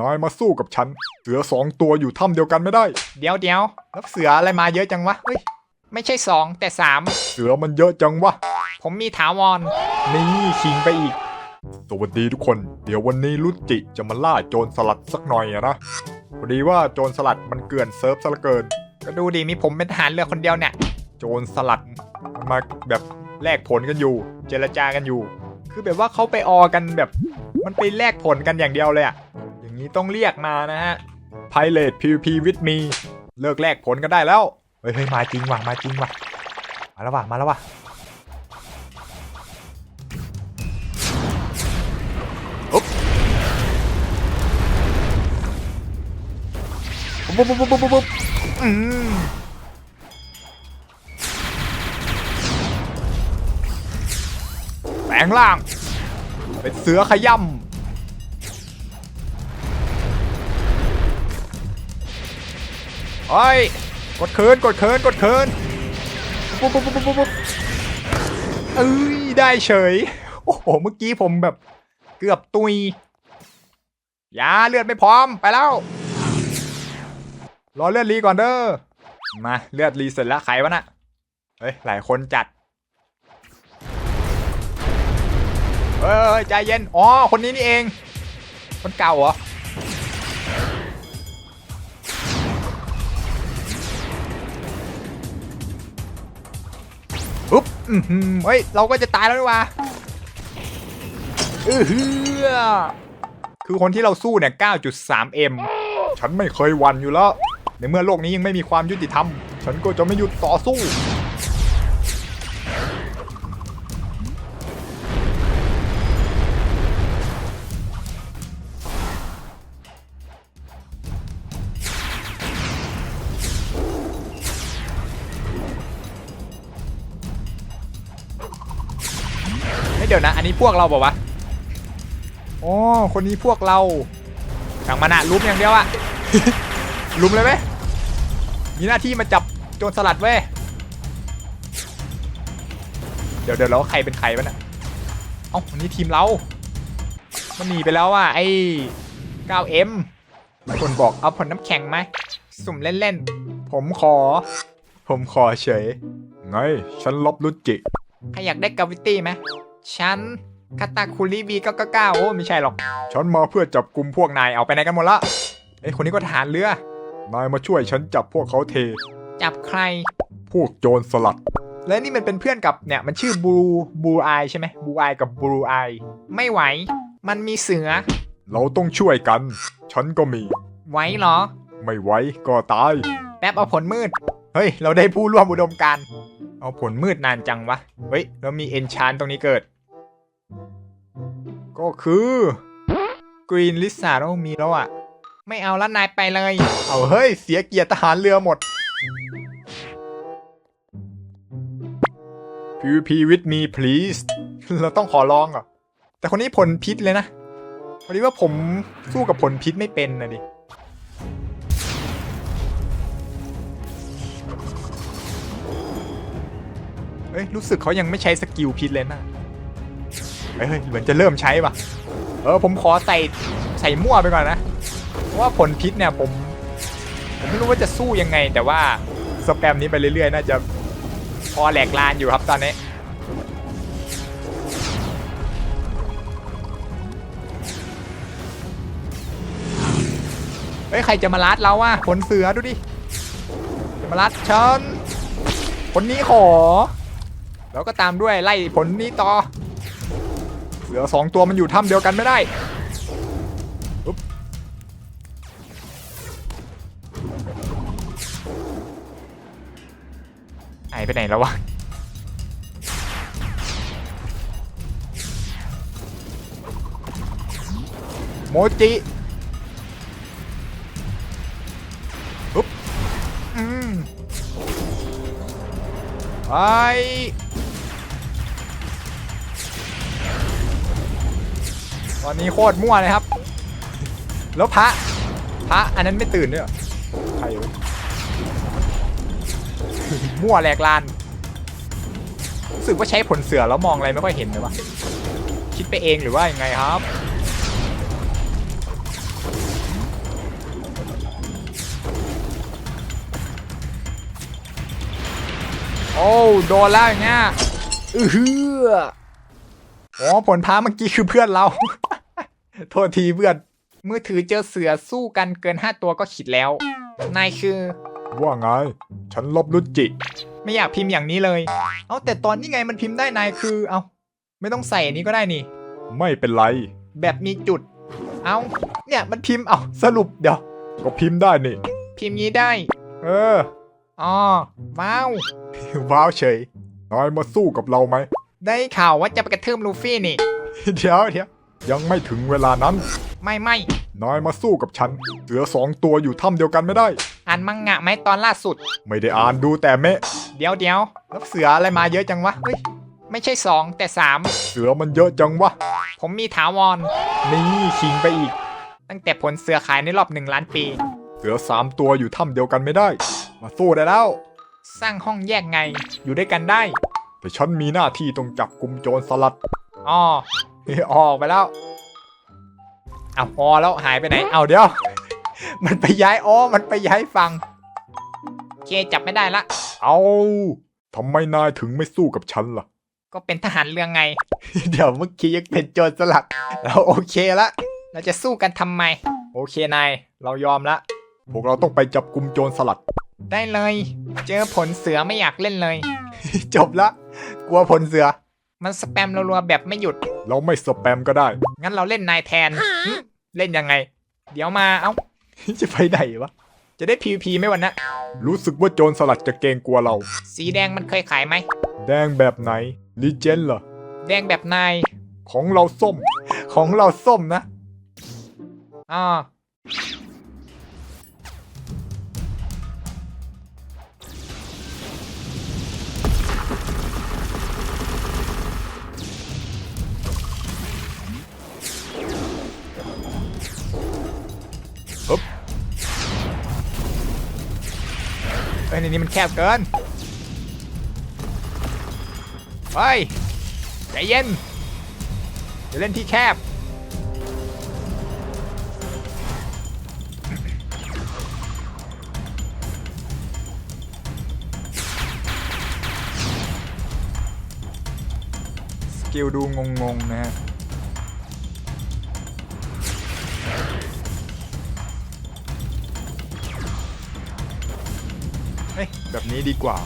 นายมาสู้กับฉัน เสือสองตัวอยู่ถ้ำเดียวกันไม่ได้ เดี๋ยวเดี๋ยวแล้วเสืออะไรมาเยอะจังวะเฮ้ยไม่ใช่สองแต่สามเสือมันเยอะจังวะ ผมมีถาวร นี่คิงไปอีก สวัสดีทุกคน เดี๋ยววันนี้ลุจิจะมาล่าโจรสลัดสักหน่อยอะนะพอดีว่าโจรสลัดมันเกลื่อนเซิร์ฟซะเหลือเกิน ก็ดูดีมีผมเป็นทหารเรือคนเดียวเนี่ย โจรสลัดมันมาแบบแลกผลกันอยู่ เจรจากันอยู่ คือแบบว่าเขาไปออกันแบบ มันไปแลกผลกันอย่างเดียวเลยอะ อย่างนี้ต้องเรียกมานะฮะ Pilot PVP with me เลิกแลกผลกันได้แล้ว เฮ้ยมาจริงว่ะมาจริงว่ะ มาแล้วว่ะมาแล้วว่ะปุ๊บปุ๊บปุ๊บปุ๊บปุ๊บอืมแปลงร่าง เป็นเสือขย่ำ เฮ้ยกดเคินกดเคินกดเคินปุ๊บปุ๊บปุ๊บปุ๊บปุ๊บเอ้ยได้เฉย โอ้โห เมื่อกี้ผมแบบเกือบตุยยาเลือดไม่พร้อมไปแล้ว รอเลือดรีก่อนเด้อ มาเลือดรีเสร็จแล้วใครวะน่ะเฮ้ยหลายคนจัดเฮ้ยใจเย็น อ๋อ คนนี้นี่เอง คนเก่าเหรอ เฮ้ย เราก็จะตายแล้วดีกว่าอือคือคนที่เราสู้เนี่ย 9.3M ฉันไม่เคยวันอยู่แล้ว ในเมื่อโลกนี้ยังไม่มีความยุติธรรม ฉันก็จะไม่หยุดต่อสู้ ดี๋ยวนะ อันนี้พวกเราบอกว่าวะอ๋อคนนี้พวกเราทางมันอะลุมอย่างเดียวอะลุมเลยไหมมีหน้าที่มาจับโจรสลัดเว้ยเดี๋ยวเดี๋ยวแล้วใครเป็นใครวะน่ะเอ้าวันนี้ทีมเรา มันหนีไปแล้วอะไอ้ 9M มีคนบอกเอาผลน้ำแข็งไหมสุ่มเล่นๆ ผมขอ ผมขอเฉย ไง ฉันลบลุจิใครอยากได้กาวิตี้ไหม ฉันคาตาคุริบีก็ก้าโอ้ไม่ใช่หรอก ฉันมาเพื่อจับกลุ่มพพววกกนายเอาไปไหนกันหมดละเอ้ยคนนี้ก็ทหารเรือ นายมาช่วยฉันจับพวกเขาเท จับใคร พวกโจรสลัด แล้วนี่มันเป็นเพื่อนกับเนี่ยมันชื่อบูบูไอใช่ไหมบูไอกับบูไอไม่ไหว มันมีเสือ เราต้องช่วยกัน ฉันก็มี ไหวเหรอ ไม่ไหวก็ตาย แป๊บเอาผลมืด เฮ้ย เราได้ผู้ร่วมอุดมการณ์ เอาผลมืดนานจังวะ เฮ้ยเรามีเอนชานตรงนี้เกิด ก็คือกรีนลิซ่าเรามีแล้วอะไม่เอาละนายไปเลย เอาเฮ้ย เสียเกียรติทหารเรือหมด PVP with me please เราต้องขอร้องเหรอะ แต่คนนี้ผลพิษเลยนะพอดีว่าผมสู้กับผลพิษไม่เป็นนะดิ เฮ้ยรู้สึกเขายังไม่ใช้สกิลพิษเลยนะเฮ้ยเหมือนจะเริ่มใช้ป่ะ เออผมขอใส่ใส่มั่วไปก่อนนะ เพราะว่าผลพิษเนี่ยผม ผมไม่รู้ว่าจะสู้ยังไง แต่ว่าสแปมนี้ไปเรื่อยๆ น่าจะพอแหลกลานอยู่ครับตอนนี้เฮ้ยใครจะมาลัดเราอะผลเสือดูดิ จะมาลัดฉันผลนี้ขอ แล้วก็ตามด้วยไล่ผลนี้ต่อเสือสองตัวมันอยู่ถ้ำเดียวกันไม่ได้หายไปไหนแล้ววะโมจิ ไปตอนนี้โคตรมั่วเลยครับ แล้วพระ พระอันนั้นไม่ตื่นด้วยเหรอใครมั่วแหลกลานรู้สึกว่าใช้ผลเสือแล้วมองอะไรไม่ค่อยเห็นเลยวะคิดไปเองหรือว่ายังไงครับ โอ้โดนแล้วอย่างเงี้ยอือฮืออ๋อผลพ้าเมื่อกี้คือเพื่อนเรา โทษทีเพื่อนมือถือเจอเสือสู้กันเกิน 5 ตัวก็ขิดแล้ว นายคือ ว่าไง ฉันลบรุจิ ไม่อยากพิมพ์อย่างนี้เลย เอาแต่ตอนนี้ไงมันพิมพ์ได้นายคือ เอาไม่ต้องใส่อันนี้ก็ได้นี่ ไม่เป็นไร แบบมีจุด เอาเนี่ยมันพิมพ์เอาสรุปเดี๋ยว ก็พิมพ์ได้นี่ พิมพ์งี้ได้ เออ อ๋อว้าว ว้าวเฉยนายมาสู้กับเราไหม ได้ข่าวว่าจะไปกระทืบลูฟี่นี่ เดี๋ยวเดี๋ยวยังไม่ถึงเวลานั้น ไม่ไม่นายมาสู้กับฉัน เสือสองตัวอยู่ถ้ำเดียวกันไม่ได้ อ่านมังงะไหมตอนล่าสุด ไม่ได้อ่านดูแต่เมะ เดี๋ยวเดี๋ยวแล้วเสืออะไรมาเยอะจังวะเฮ้ยไม่ใช่สองแต่สามเสือมันเยอะจังวะ ผมมีถาวร นี่คิงไปอีก ตั้งแต่ผลเสือขายในรอบหนึ่งล้านปี เสือสามตัวอยู่ถ้ำเดียวกันไม่ได้ มาสู้ได้แล้ว สร้างห้องแยกไง อยู่ด้วยกันได้ แต่ฉันมีหน้าที่ต้องจับกลุ่มโจรสลัดอ๋อออกไปแล้วเอาพอแล้วหายไปไหน เอาเดี๋ยว มันไปย้ายอ๋อมันไปย้ายฟังโอเคจับไม่ได้ละ เอาทำไมนายถึงไม่สู้กับฉันล่ะ ก็เป็นทหารเรือไง เดี๋ยวเมื่อกี้ยังเป็นโจรสลัด เราโอเคละ เราจะสู้กันทำไม โอเคนาย เรายอมละ พวกเราต้องไปจับกลุ่มโจรสลัด ได้เลย เจอผลเสือไม่อยากเล่นเลย จบละ กลัวผลเสือ มันสแปมรัวๆแบบไม่หยุด เราไม่สแปมก็ได้ งั้นเราเล่นนายแทนหึเล่นยังไง เดี๋ยวมา เอ้า จะไปไหนวะ จะได้ PVP ไหมวันนะรู้สึกว่าโจรสลัดจะเกรงกลัวเรา สีแดงมันเคยขายไหม แดงแบบไหนลีเจนเหรอ แดงแบบนาย ของเราส้ม ของเราส้มนะ อ่า เอ้ยในนี้มันแคบเกินเฮ้ยใจเย็นเดี๋ยวเล่นที่แคบสกิลดูงงๆนะฮะ นี้ดีกว่า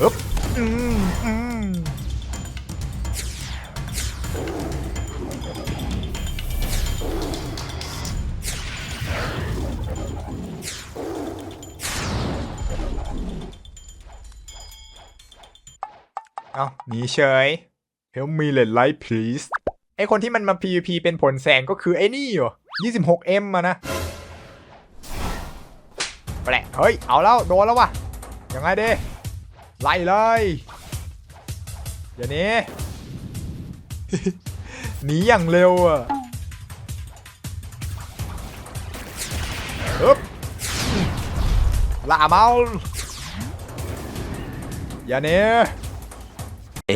ฮึบอืมอืมเอาหนีเฉย Help me let light please ไอคนที่มันมา PVP เป็นผลแสงก็คือไอ้นี่เหรอ 26M มานะ แปลกเฮ้ย เอาแล้วโดนแล้ววะยังไงดีไล่เลยอย่าหนี้หนีอย่างเร็วอะฮึบล่าเมาอย่าหนี้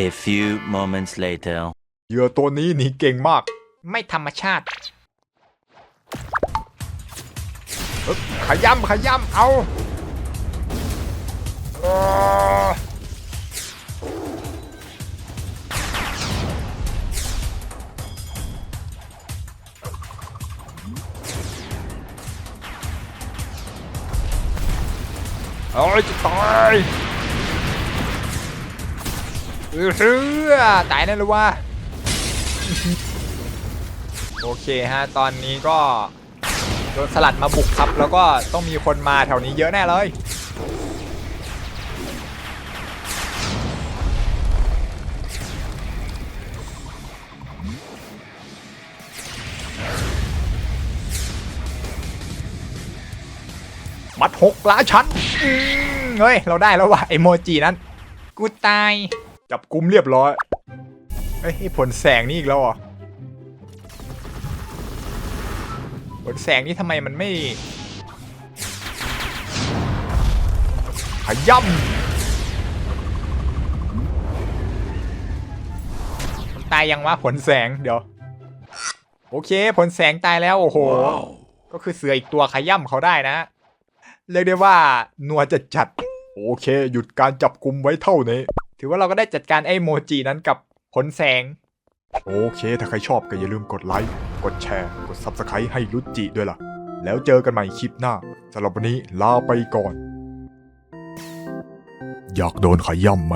A few moments later. เหยื่อตัวนี้หนีเก่งมาก ไม่ธรรมชาติ ขย้ำขย้ำเอาเออเอาไอ้จะตายเออเฮ้อตายแน่เลยว่ะโอเคฮะ ตอนนี้ก็ ดนสลัดมาบุกครับ แล้วก็ต้องมีคนมาแถวนี้เยอะแน่เลย มัดหกล้าชั้นเฮ้ย เราได้แล้วว่ะไอโมจินั้น กูตาย จับกุมเรียบร้อย เฮ้ยไอ้ผลแสงนี่อีกแล้วเหรอผ ลแสงนี่ทำไมมันไม่ขย่ำมันตายยังวะผลแสงเดี๋ยว โอเค ผลแสงตายแล้ว โอ้โห ก็คือเสืออีกตัวขย่ำเขาได้นะ เรียกได้ว่านัวจะจัดโโอเค หยุดการจับกลุ่มไว้เท่านี้ ถือว่าเราก็ได้จัดการไอ้โมจินั้นกับผลแสง โอเค ถ้าใครชอบก็อย่าลืมกดไลค์ กดแชร์ กด Subscribe ให้รุจิด้วยล่ะ แล้วเจอกันใหม่คลิปหน้าสำหรับวันนี้ลาไปก่อน อยากโดนขย่ำไหม